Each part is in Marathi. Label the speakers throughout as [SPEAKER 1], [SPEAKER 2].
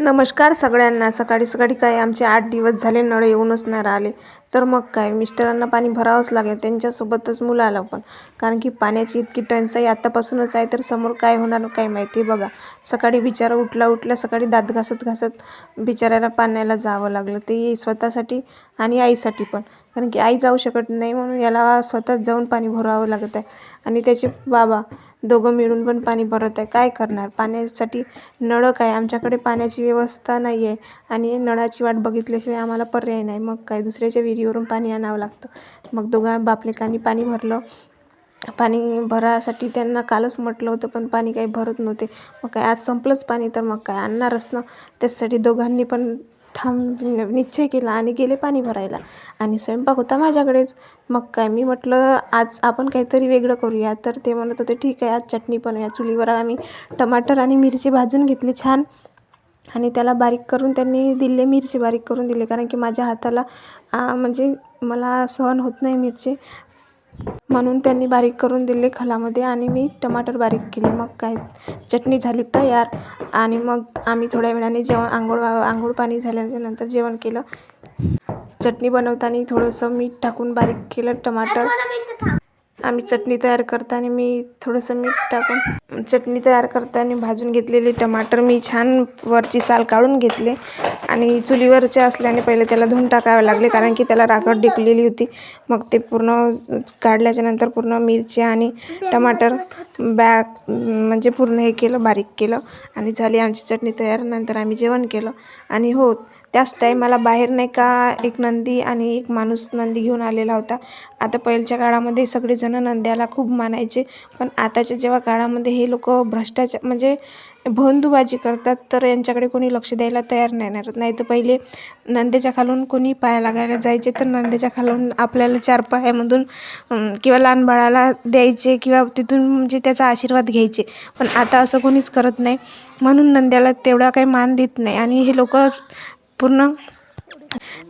[SPEAKER 1] नमस्कार सगळ्यांना. सकाळी सकाळी काय आमचे आठ दिवस झाले नळ येऊनच नाही राहिले. तर मग काय? मिस्टरांना पाणी भरावंच लागेल त्यांच्यासोबतच मुलाला पण. कारण की पाण्याची इतकी टंचाई आत्तापासूनच आहे तर समोर काय होणार काय माहिती बघा. सकाळी बिचारा उठला उठला सकाळी दात घासत घासत बिचाऱ्याला पाण्याला जावं लागलं. ते स्वतःसाठी आणि आईसाठी पण. कारण की आई जाऊ शकत नाही म्हणून याला स्वतःच जाऊन पाणी भरावं लागत आहे. आणि त्याचे बाबा दोघं मिळून पण पाणी भरत आहे. काय करणार? पाण्यासाठी नळ काय? आमच्याकडे पाण्याची व्यवस्था नाही आहे आणि नळाची वाट बघितल्याशिवाय आम्हाला पर्याय नाही. मग काय? दुसऱ्याच्या विहिरीवरून पाणी आणावं लागतं. मग दोघा बापलेकांनी पाणी भरलं. पाणी भरासाठी त्यांना कालच म्हटलं होतं पण पाणी काही भरत नव्हते. मग काय? आज संपलंच पाणी तर मग काय? आणणारच ना. त्याचसाठी दोघांनी पण ठाम निश्चय केला आणि गेले पाणी भरायला. आणि स्वयंपाक होता माझ्याकडेच. मग काय मी म्हटलं आज आपण काहीतरी वेगळं करूया. तर ते म्हणत होते ठीक आहे आज चटणी पण या चुलीवर आम्ही टमाटर आणि मिरची भाजून घेतली छान. आणि त्याला बारीक करून त्यांनी दिले मिरची बारीक करून दिले. कारण की माझ्या हाताला म्हणजे मला सहन होत नाही मिरची. म्हणून त्यांनी बारीक करून दिले खलामध्ये आणि मी टमाटर बारीक केले. मग काय चटणी झाली तयार. आणि मग आम्ही थोड्या वेळाने जेवण आंघोळ आंघोळ पाणी झाल्यानंतर जेवण केलं. चटणी बनवताना थोडंसं मीठ टाकून बारीक केलं टमाटर. आम्ही चटणी तयार करताना मी थोडंसं मीठ टाकून चटणी तयार करताना भाजून घेतलेले टमाटर मी छान वरची साल काढून घेतले आणि चुलीवरचे असल्याने पहिले त्याला धुवून टाकावे लागले कारण की त्याला राखड डिकलेली होती. मग ते पूर्ण काढल्याच्या नंतर पूर्ण मिरची आणि टमाटर बॅग म्हणजे पूर्ण हे केलं बारीक केलं आणि झाली आमची चटणी तयार. नंतर आम्ही जेवण केलं आणि हो त्याच टाईमाला बाहेर नाही का एक नंदी आणि एक माणूस नंदी घेऊन आलेला होता. आता पहिल्याच्या काळामध्ये सगळेजणं नंद्याला खूप मानायचे पण आताच्या जेव्हा काळामध्ये हे लोक भ्रष्टाचार म्हणजे भोंदूबाजी करतात तर यांच्याकडे कोणी लक्ष द्यायला तयार नाही. ना नाही तर पहिले नंद्याच्या खालून कोणी पाया लागायला जायचे तर नंद्याच्या खालून आपल्याला चार पायामधून किंवा लहान बाळाला द्यायचे किंवा तिथून म्हणजे त्याचा आशीर्वाद घ्यायचे. पण आता असं कोणीच करत नाही. म्हणून नंद्याला तेवढा काही मान देत नाही. आणि हे लोक पूर्ण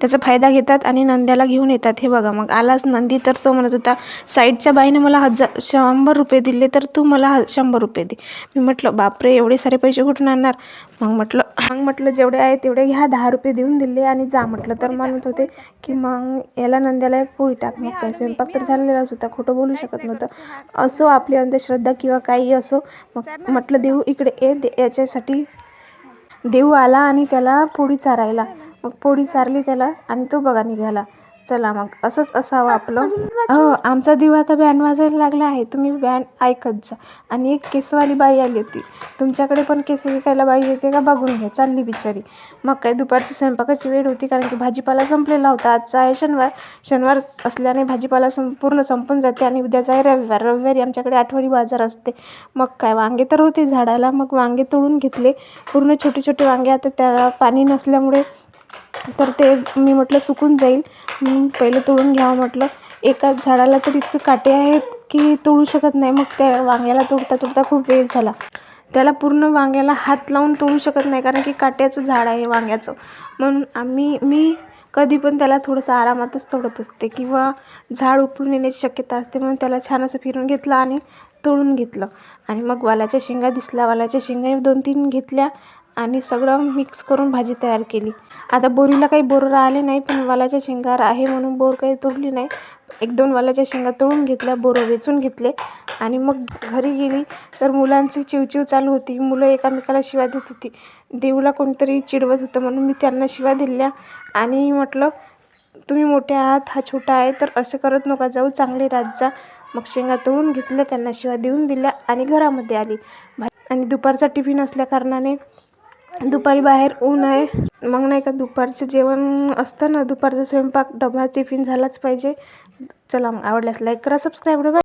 [SPEAKER 1] त्याचा फायदा घेतात आणि नंद्याला घेऊन येतात. हे बघा मग आलाच नंदी तर तो म्हणत होता साईडच्या बाईने मला हजार शंभर रुपये दिले तर तू मला शंभर रुपये दे. मी म्हटलं बापरे एवढे सारे पैसे कुठून आणणार? मग म्हटलं मग म्हटलं जेवढे आहे तेवढे घ्या दहा रुपये देऊन दिले आणि जा. म्हटलं तर म्हणत होते की मग याला नंद्याला एक पोळी टाक मग काय स्वयंपाक तर झालेलाच होता खोटं बोलू शकत नव्हतं. असो आपली अंधश्रद्धा किंवा काही असो मग म्हटलं देऊ इकडे ये दे याच्यासाठी देऊ आला आणि त्याला पोळी चारायला. मग पोळी चारली त्याला आणि तो बघा निघाला. चला मग असंच असावं आपलं. हो आमचा देव आता बँड वाजायला लागला आहे तुम्ही बँड ऐकत जा. आणि एक केसवाली बाई आली होती. तुमच्याकडे पण केस विकायला बाई येते का? बघून घ्या चालली बिचारी. मग काय दुपारची स्वयंपाकाची वेळ होती कारण की भाजीपाला संपलेला होता. आजचा आहे शनिवार. शनिवार असल्याने भाजीपाला सं पूर्ण संपून जाते आणि उद्याचा आहे रविवार. रविवारी आमच्याकडे आठवडी बाजार असते. मग काय वांगे तर होते झाडाला. मग वांगे तोडून घेतले. पूर्ण छोटे छोटे वांगे. आता त्याला पाणी नसल्यामुळे तर ते मी म्हटलं सुकून जाईल. म्हणून पहिले तोडून घ्यावं म्हटलं. एका झाडाला तर इतके काटे आहेत की तोडू शकत नाही. मग त्या वांग्याला तोडता तोडता खूप वेळ झाला. त्याला पूर्ण वांग्याला हात लावून तोडू शकत नाही कारण की काट्याचं झाड आहे वांग्याचं. म्हणून आम्ही मी कधी पण त्याला थोडंसं आरामातच तोडत असते किंवा झाड उपळून येण्याची शक्यता असते म्हणून त्याला छान असं फिरून घेतलं आणि तोडून घेतलं. आणि मग वालाच्या शेंगा दिसल्या. वालाच्या शेंगा दोन तीन घेतल्या. आणि सगळं मिक्स करून भाजी तयार केली. आता बोरीला काही बोर राहिले नाही पण वालाच्या शेंगा आहे म्हणून बोर काही तोडली नाही. एक दोन वालाच्या शेंगा तोडून घेतल्या बोरं वेचून घेतले आणि मग घरी गेली. तर मुलांची चिवचिव चालू होती. मुलं एकामेकाला शिवा देत होती. देऊला कोणतरी चिडवत होतं म्हणून मी त्यांना शिवा दिल्या आणि म्हटलं तुम्ही मोठे आहात हा छोटा आहे तर असं करत नका. जाऊ चांगले रात जा. मग शेंगा तोडून घेतल्या त्यांना शिवा देऊन दिल्या आणि घरामध्ये आली. आणि दुपारचा टिफिन असल्या कारणाने दुपारी बाहेर ऊन आहे. मग नाही का दुपारचं जेवण असतं ना दुपारचा स्वयंपाक डबा टिफिन झालाच पाहिजे. चला मग आवडल्यास लाईक करा सबस्क्राईब करा.